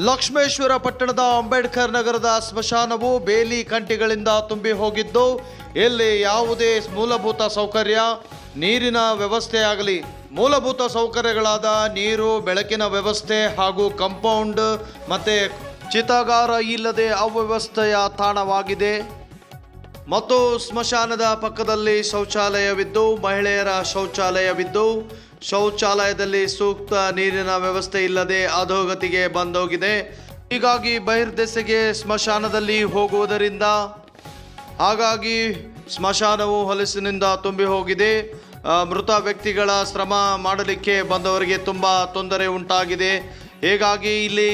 ಲಕ್ಷ್ಮೇಶ್ವರ ಪಟ್ಟಣದ ಅಂಬೇಡ್ಕರ್ ನಗರದ ಸ್ಮಶಾನವು ಬೇಲಿ ಕಂಟಿಗಳಿಂದ ತುಂಬಿ ಹೋಗಿದ್ದು ಇಲ್ಲಿ ಯಾವುದೇ ಮೂಲಭೂತ ಸೌಕರ್ಯ, ನೀರಿನ ವ್ಯವಸ್ಥೆ ಆಗಲಿ. ಮೂಲಭೂತ ಸೌಕರ್ಯಗಳಾದ ನೀರು, ಬೆಳಕಿನ ವ್ಯವಸ್ಥೆ ಹಾಗೂ ಕಂಪೌಂಡ್ ಮತ್ತೆ ಚಿತಾಗಾರ ಇಲ್ಲದೆ ಅವ್ಯವಸ್ಥೆಯ ತಾಣವಾಗಿದೆ. ಮತ್ತು ಸ್ಮಶಾನದ ಪಕ್ಕದಲ್ಲಿ ಶೌಚಾಲಯವಿದ್ದು, ಮಹಿಳೆಯರ ಶೌಚಾಲಯವಿದ್ದು ಶೌಚಾಲಯದಲ್ಲಿ ಸೂಕ್ತ ನೀರಿನ ವ್ಯವಸ್ಥೆ ಇಲ್ಲದೆ ಅಧೋಗತಿಗೆ ಬಂದೋಗಿದೆ. ಹೀಗಾಗಿ ಬಹಿರ್ದೆಸೆಗೆ ಸ್ಮಶಾನದಲ್ಲಿ ಹೋಗುವುದರಿಂದ ಹಾಗಾಗಿ ಸ್ಮಶಾನವು ಹೊಲಸಿನಿಂದ ತುಂಬಿ ಹೋಗಿದೆ. ಮೃತ ವ್ಯಕ್ತಿಗಳ ಶ್ರಮ ಮಾಡಲಿಕ್ಕೆ ಬಂದವರಿಗೆ ತುಂಬ ತೊಂದರೆ ಉಂಟಾಗಿದೆ. ಹೀಗಾಗಿ ಇಲ್ಲಿ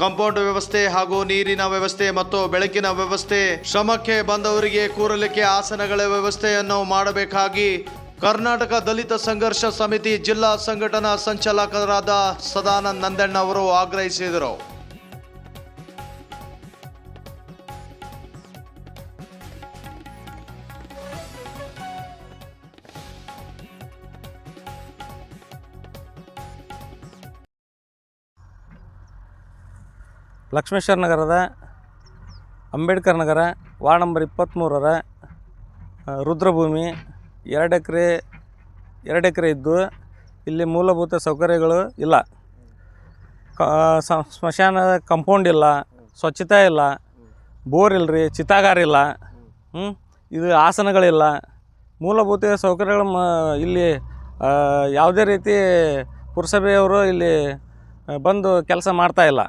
ಕಾಂಪೌಂಡ್ ವ್ಯವಸ್ಥೆ ಹಾಗೂ ನೀರಿನ ವ್ಯವಸ್ಥೆ ಮತ್ತು ಬೆಳಕಿನ ವ್ಯವಸ್ಥೆ ಶ್ರಮಕ್ಕೆ ಬಂದವರಿಗೆ ಕೂರಲಿಕ್ಕೆ ಆಸನಗಳ ವ್ಯವಸ್ಥೆಯನ್ನು ಮಾಡಬೇಕಾಗಿ ಕರ್ನಾಟಕ ದಲಿತ ಸಂಘರ್ಷ ಸಮಿತಿ ಜಿಲ್ಲಾ ಸಂಘಟನಾ ಸಂಚಾಲಕರಾದ ಸದಾನಂದ ನಂದಣ್ಣ ಅವರು ಆಗ್ರಹಿಸಿದರು. ಲಕ್ಷ್ಮೇಶ್ವರ ನಗರದ, ಅಂಬೇಡ್ಕರ್ ನಗರ, ವಾರ್ಡ್ ನಂಬರ್ ಇಪ್ಪತ್ತ್ಮೂರರ ರುದ್ರಭೂಮಿ ಎರಡು ಎಕರೆ ಎರಡು ಎಕರೆ ಇದ್ದು ಇಲ್ಲಿ ಮೂಲಭೂತ ಸೌಕರ್ಯಗಳು ಇಲ್ಲ. ಸ್ಮಶಾನ ಕಂಪೌಂಡ್ ಇಲ್ಲ, ಸ್ವಚ್ಛತೆ ಇಲ್ಲ, ಬೋರ್ ಇಲ್ಲ ರೀ ಚಿತಾಗಾರ ಇಲ್ಲ ಇದು ಆಸನಗಳಿಲ್ಲ. ಮೂಲಭೂತ ಸೌಕರ್ಯಗಳು ಇಲ್ಲಿ ಯಾವುದೇ ರೀತಿ ಪುರಸಭೆಯವರು ಇಲ್ಲಿ ಬಂದು ಕೆಲಸ ಮಾಡ್ತಾ ಇಲ್ಲ.